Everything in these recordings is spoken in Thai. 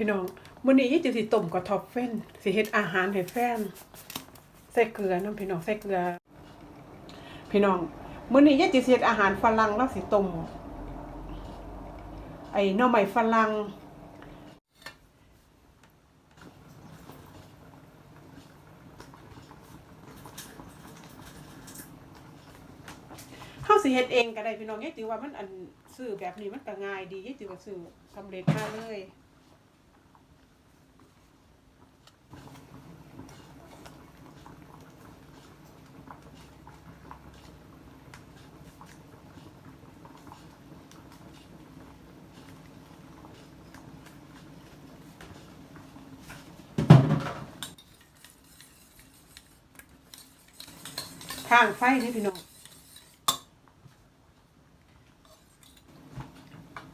พี่น้องมื้อนี้ยี่จิสิต้มกับท็อปเฟ้นสิเฮ็ดอาหารให้แฟนใส่เกลือน้ำพี่น้องใส่เกลือ พี่น้องมื้อนี้ยี่จิสิเฮ็ดอาหารฝรั่งแล้วสิต้มไอ้หน่อไม้ฝรั่งเฮาสิเฮ็ดเองก็ได้พี่น้องยายติวว่ามันอันซื้อแบบนี้มันก็ง่ายดียายติวก็ซื้อสำเร็จมาเลย ข้างไฟนี่พี่น้อง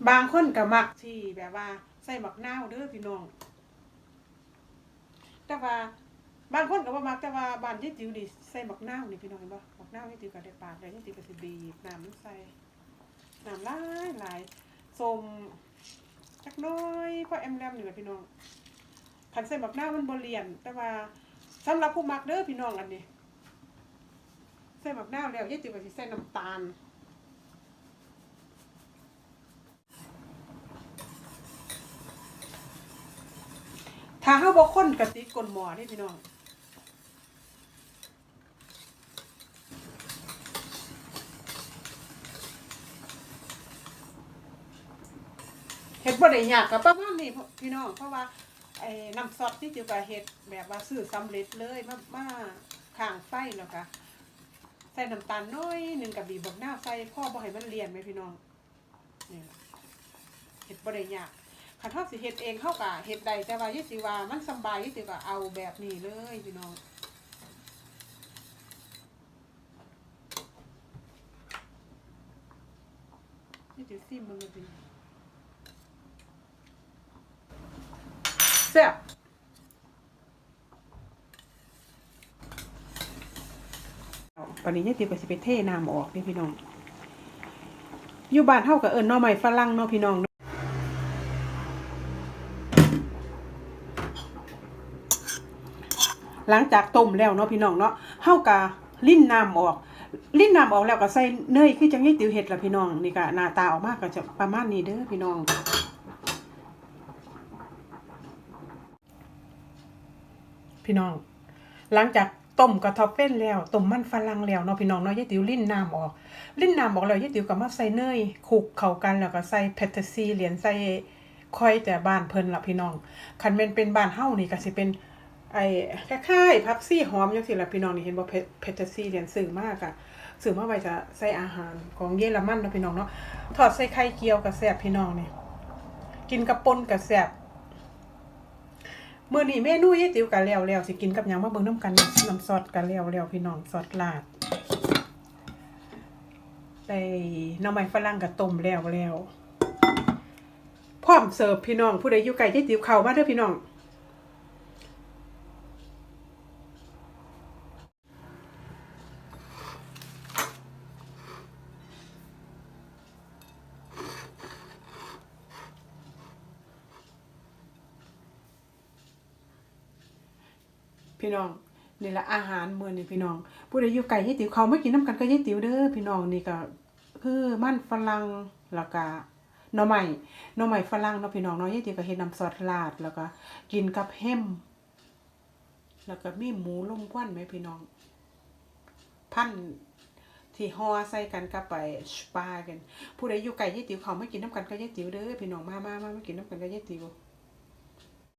บางคนก็มักที่แบบว่า ใส่หมักนาวเด้อพี่น้อง แต่ว่าบางคนก็บ่มักแต่ว่าบ้านยี่ติ๋วนี่ใส่หมักนาวนี่พี่น้องเห็นบ่หมักนาวยี่ติ๋วก็ได้ปาดแล้ยี่ติ๋วก็สิบีบน้ำมันใส่น้ำหลายหลายส้มจักน้อยพอแอมแลมนี่แหละพี่น้องคันใส่หมักนาวมันบ่เลี่ยน แต่ว่าสำหรับผู้มักเด้อพี่น้องอันนี้ ใส่หมักนาวแล้วยี่ติ๋วก็สิใส่น้ำตาลถ้าเฮาบ่คนกะติกลนหม้อนี่พี่น้องเฮ็ดบ่ได้ยากก็ประมาณนี้พี่น้องเพราะว่าไอ้น้ำซอสที่จิวก็เฮ็ดแบบว่าซื้อสำเร็จเลยมามาข้างไฟแล้วก็ ใส่น้ำตาลน้อยหนึ่งกับบีบบักนาใส่พ่อบ่ให้มันเลี่ยนไหมพี่น้องนี่ล่ะเฮ็ดบ่ได้ยากคันทอดสิเฮ็ดเองเข้ากะเฮ็ดได้แต่ว่ายี่สิว่ามันสบายยี่สิก็เอาแบบนี้เลยพี่น้องยี่สิซิมมันเลยพี่แซ่บ ปานนี้ยี่สิก็สิไปเทน้ำออกนี่พี่น้อง อยู่บ้านเฮาก็เอิ้นหน่อไม้ฝรั่งเนาะพี่น้องหลังจากต้มแล้วเนาะพี่น้องเนาะเฮากะลิ้นน้ำออก ลิ้นน้ำออกแล้วก็ใส่เนยคือจังยี่ติ๋วเห็ดละพี่น้องนี่ก็หน้าตาออกมาก็จะประมาณนี้เด้อพี่น้องพี่น้อง หลังจาก ต้มกระทบเป็นแล้วต้มมันฝรั่งแล้วเนาะพี่น้องเนาะยี่ติ๋วลิ้นน้ำออก ลิ้นน้ำออกแล้วยี่ติ๋วก็มาใส่เนยคลุกเข้ากันแล้วก็ใส่เพทซีเหรียญใส่คอยแต่บ้านเพิ่นละพี่น้องคันแม่นเป็นบ้านเฮานี่ก็สิเป็นไอ้คล้ายๆพักซี่หอมจังซี่ล่ะพี่น้องนี่เห็นบ่เพเพชรซี่เรียนสื่อมากอะสื่อมาไว้จะใส่อาหารของเยอรมันเนาะพี่น้องเนาะทอดใส่ไข่เจียวกับแซ่บพี่น้องนี่กินกับปนกับแซ่บ มื้อนี้เมนูยี่ติ๋วกันแล้วแล้วสิกินกับหยังมาเบิ่งน้ำกันน้ำซอสกันแล้วแล้วพี่น้องซอสลาดได้หน้ำมันฝรั่งกับต้มแล้วแล้วพร้อมเสิร์ฟพี่น้องผู้ใดอยู่ไกลยี่ติ๋วเข้ามาเด้อพี่น้อง พี่น้องนี่แหละอาหารมื้อนี้พี่น้อง ผู้ใดอยู่ไกลยายติ๋วเขาไมากินน้ำกันก็ยายติ๋วเด้อพี่น้องนี่ก็คือมันฝรั่งแล้วก็หน่อไม้หน่อไม้ฝรั่งเนาะพี่น้องเนาะยายติ๋วก็เฮ็ดน้ำซอสราดแล้วก็กินกับแฮมแล้วก็มีหมูลมควันไหมพี่น้อง พันที่ห่อใส่กันกับไปสปากัน ผู้ใดอยู่ไกลยายติ๋วเขาไมากินน้ำกันก็ยายติ๋วเด้อพี่น้องมามามามากินน้ำกันก็ยายติ๋ว